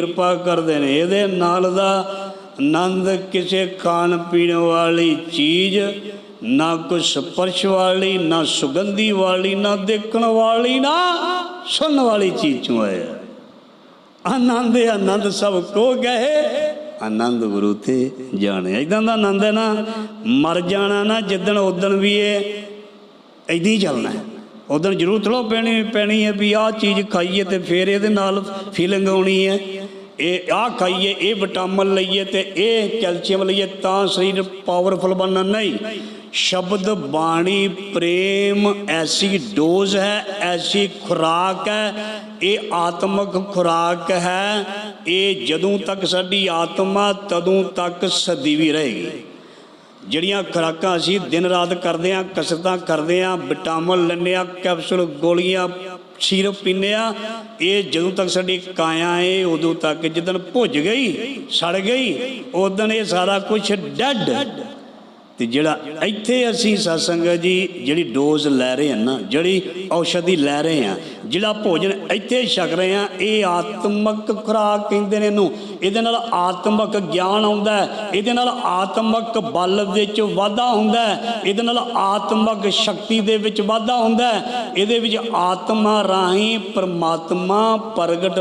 ਕਿਰਪਾ ਕਰਦੇ ਨੇ। ਇਹਦੇ ਨਾਲ ਦਾ ਆਨੰਦ ਕਿਸੇ ਖਾਣ ਪੀਣ ਵਾਲੀ ਚੀਜ਼, ਨਾ ਕੋਈ ਸਪਰਸ਼ ਵਾਲੀ, ਨਾ ਸੁਗੰਧੀ ਵਾਲੀ, ਨਾ ਦੇਖਣ ਵਾਲੀ, ਨਾ ਸੁਣਨ ਵਾਲੀ ਚੀਜ਼ ਚੋਂ ਆਇਆ ਆਨੰਦ ਆਨੰਦ ਸਭ ਕੋ ਗਏ। ਆਨੰਦ ਗੁਰੂ ਤੇ ਜਾਣੇ। ਇਦਾਂ ਦਾ ਆਨੰਦ ਹੈ ਨਾ, ਮਰ ਜਾਣਾ ਨਾ, ਜਿੱਦਣ ਉਦਣ ਵੀ ਇਹ ਇਦਾਂ ਚੱਲਣਾ ਹੈ। ਜ਼ਰੂਰ ਥੋੜ੍ਹਾ ਪੈਣੀ ਪੈਣੀ ਹੈ ਵੀ ਆਹ ਚੀਜ਼ ਖਾਈਏ ਤੇ ਫੇਰ ਇਹਦੇ ਨਾਲ ਫੀਲਿੰਗ ਆਉਣੀ ਹੈ। ਇਹ ਆਹ ਖਾਈਏ, ਇਹ ਵਿਟਾਮਿਨ ਲਈਏ ਤੇ ਇਹ ਕੈਲਸ਼ੀਅਮ ਲਈਏ ਤਾਂ ਸਰੀਰ ਪਾਵਰਫੁਲ ਬਣਨਾ ਨਹੀਂ। ਸ਼ਬਦ ਬਾਣੀ ਪ੍ਰੇਮ ਐਸੀ ਡੋਜ਼ ਹੈ, ਐਸੀ ਖੁਰਾਕ ਹੈ, ਇਹ ਆਤਮਿਕ ਖੁਰਾਕ ਹੈ। ਇਹ ਜਦੋਂ ਤੱਕ ਸਾਡੀ ਆਤਮਾ, ਤਦੋਂ ਤੱਕ ਸਦੀਵੀ ਰਹੇਗੀ। ਜਿਹੜੀਆਂ ਖੁਰਾਕਾਂ ਅਸੀਂ ਦਿਨ ਰਾਤ ਕਰਦੇ ਆਂ ਕਸਰਤਾਂ ਕਰਦੇ ਆਂ ਵਿਟਾਮਿਨ ਲੈਂਦੇ ਆਂ ਕੈਪਸੂਲ, ਗੋਲੀਆਂ ਸੀਰਪ ਪੀਂਦੇ ਆਂ ਇਹ ਜਦੋਂ ਤੱਕ ਸਾਡੀ ਕਾਇਆ ਏ ਉਦੋਂ ਤੱਕ ਜਦੋਂ ਭੁੱਜ ਗਈ, ਸੜ ਗਈ, ਉਦੋਂ ਇਹ ਸਾਰਾ ਕੁਝ ਡੈਡ। ਤੇ ਜਿਹੜਾ ਇੱਥੇ ਅਸੀਂ ਸਤਸੰਗ ਜੀ, ਜਿਹੜੀ ਡੋਜ਼ ਲੈ ਰਹੇ ਹਾਂ ਨਾ, ਜਿਹੜੀ ਔਸ਼ਧੀ ਲੈ ਰਹੇ ਹਾਂ, ਜਿਹੜਾ ਭੋਜਨ ਇੱਥੇ ਛਕ ਰਹੇ ਹਾਂ, ਇਹ ਆਤਮਿਕ ਖੁਰਾਕ ਕਹਿੰਦੇ ਨੇ ਇਹਨੂੰ। ਇਹਦੇ ਨਾਲ ਆਤਮਿਕ ਗਿਆਨ ਆਉਂਦਾ ਇਹਦੇ ਨਾਲ ਆਤਮਿਕ ਬਲ ਵਿੱਚ ਵਾਧਾ ਹੁੰਦਾ ਇਹਦੇ ਨਾਲ ਆਤਮਿਕ ਸ਼ਕਤੀ ਦੇ ਵਿੱਚ ਵਾਧਾ ਹੁੰਦਾ ਇਹਦੇ ਵਿੱਚ ਆਤਮਾ ਰਾਹੀਂ ਪਰਮਾਤਮਾ ਪ੍ਰਗਟ